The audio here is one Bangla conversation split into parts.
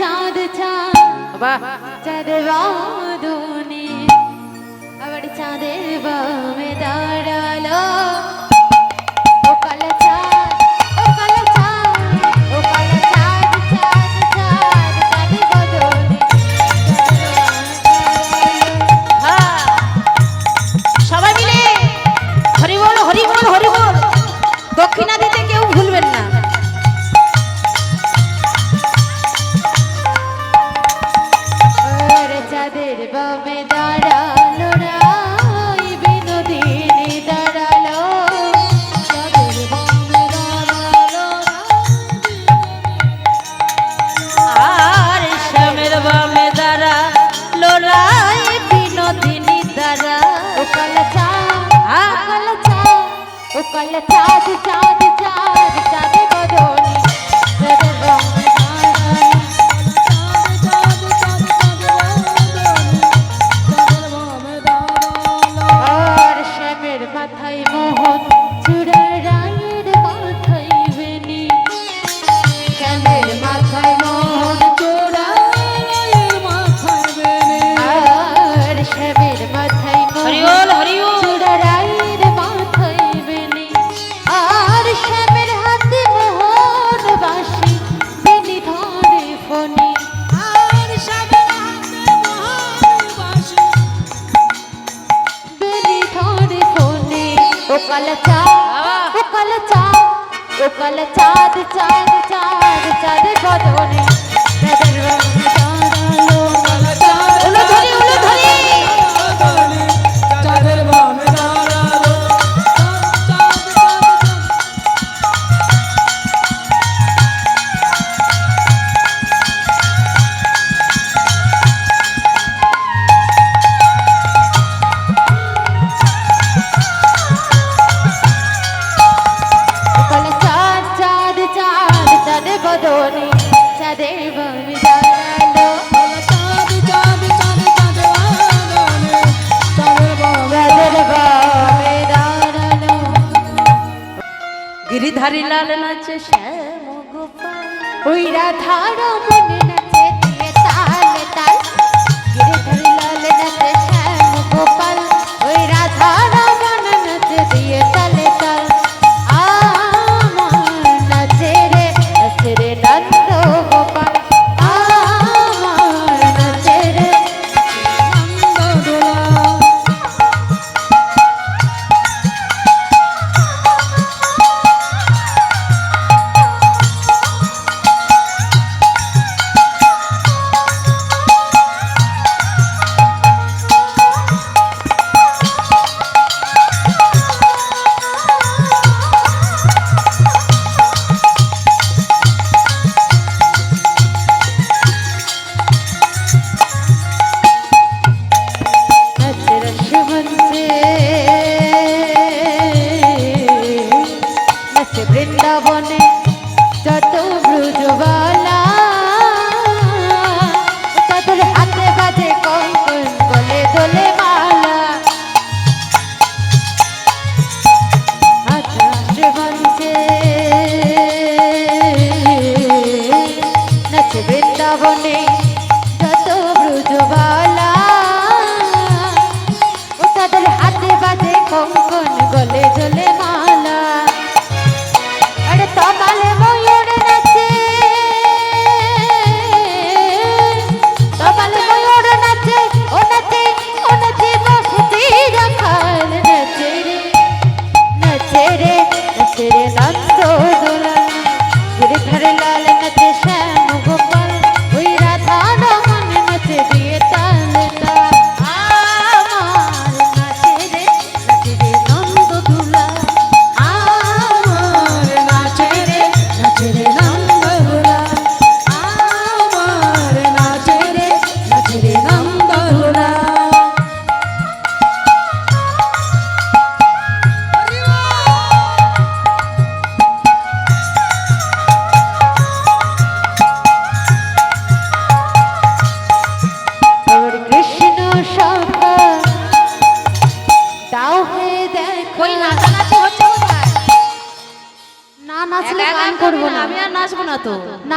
চাঁদ চাঁদ বাদনে আবার চাঁদের বামে দাঁড়াল দক্ষিণা ও কল চাঁদ চাঁদ চাঁদ চাঁদ চাঁদ চাঁদ চাঁদ চাঁদ কদনে ধারে লাল নাচে শ্যাম গোপাল। ওই রাধারা মনে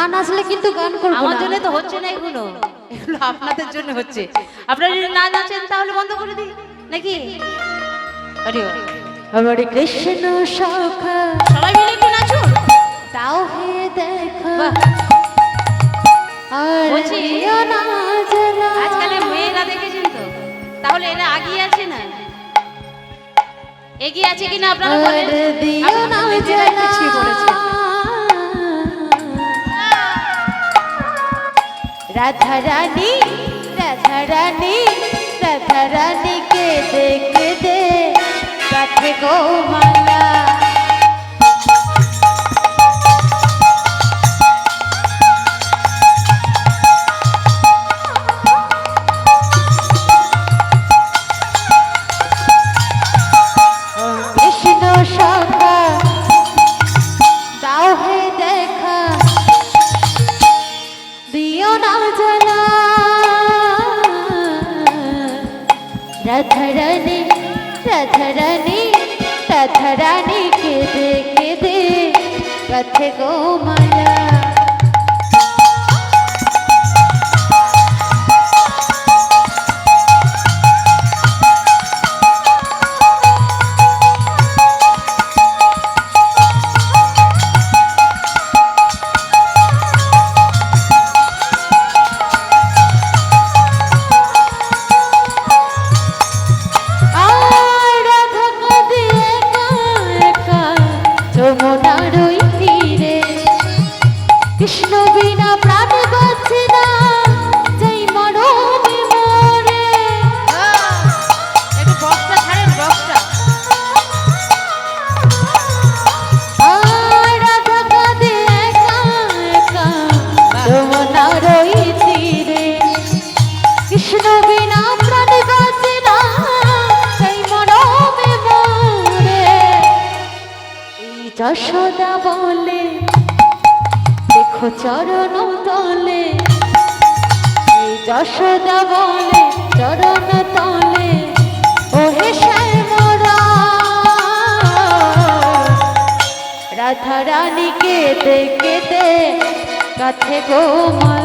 না নাচলে কিন্তু গান করব আমার জন্য তো হচ্ছে না এগুলো। এগুলো আপনাদের জন্য হচ্ছে। আপনারা যদি না নাচেন তাহলে বন্ধ করে দিই। নাকি? হরি। আমার কৃষ্ণ সখা সবাই মিলে একটু নাচুন। তাও হে দেখা। আর বলছি। আজকালে মেয়েরা দেখেছেন তো? তাহলে এরা আগিয়ে আছে না? এগিয়ে আছে কিনা আপনারা আর বলেন দিও আপনারা না নিজেরাই জ্বালা। পিছিয়ে পড়েছেন রাধা রানী রাধা রানী রাধা রানী কে দেখে রাধারানী রাধারানী রাধারানী কেঁদে কেঁদে কথে গো মালা চরণ তলে, এই যশোদা বলে চরণ তলে, ওহে শ্যামরা। রাধা রানীকে দেখে দে কাছে গো মালা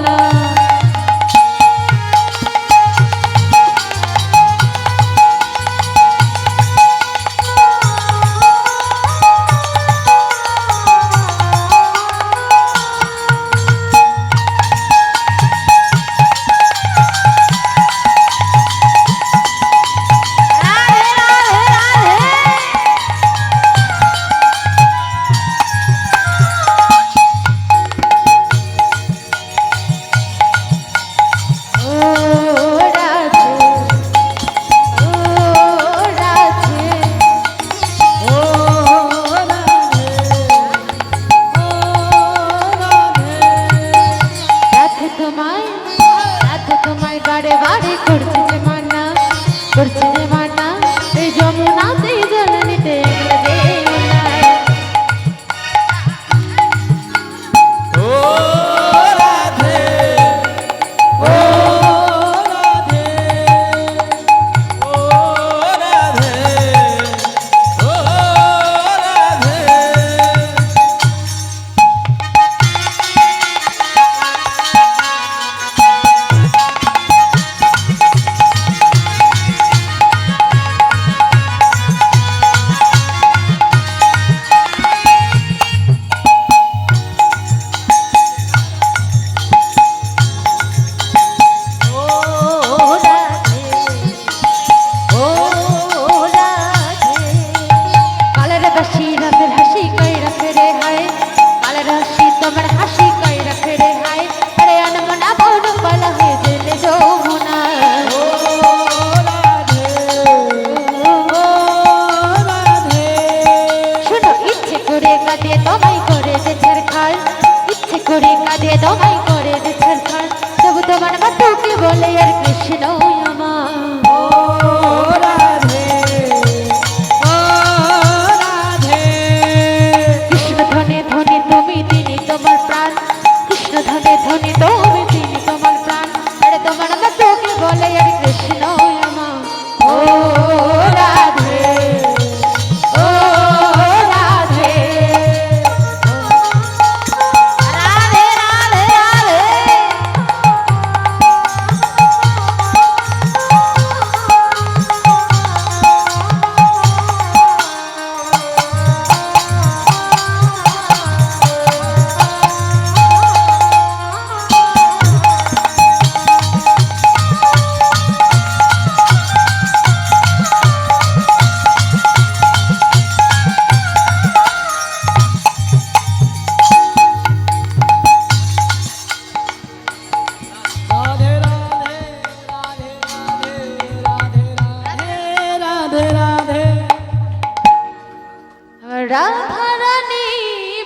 রাধারানী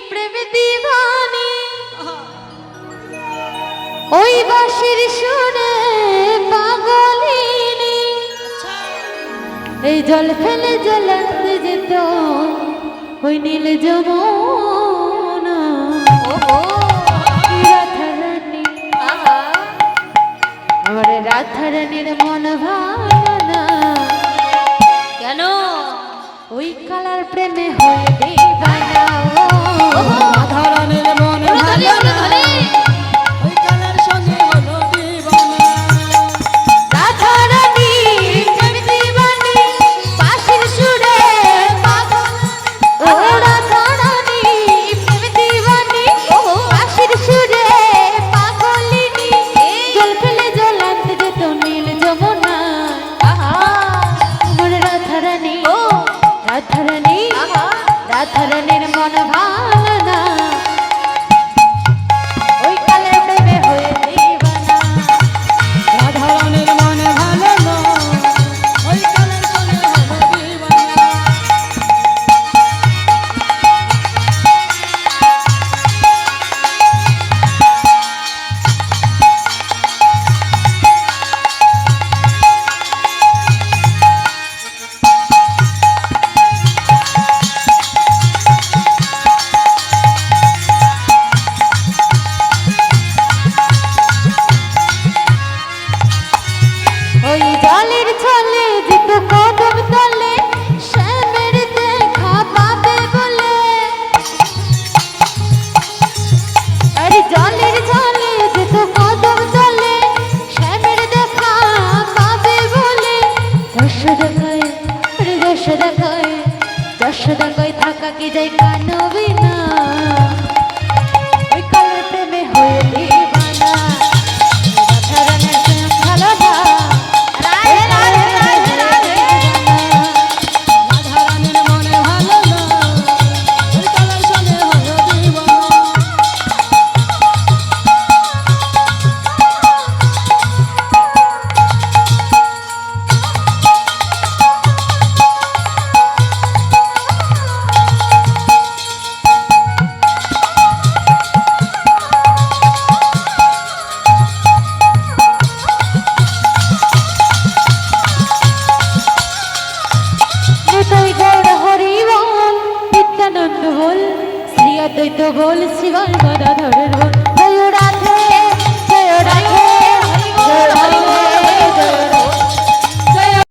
প্রেম দিবানী। ওই বাসির শুনে পাগলিনী। এই জল ফেলে জ্বলাতে যেত ওই নীল যমুনা। রাধারানী আমার রাধারানীর মন ভাবনা কেন? ওই কালার প্রেমে হয়ে দেবানা ও। দশ দেখায় থাকা কি যায়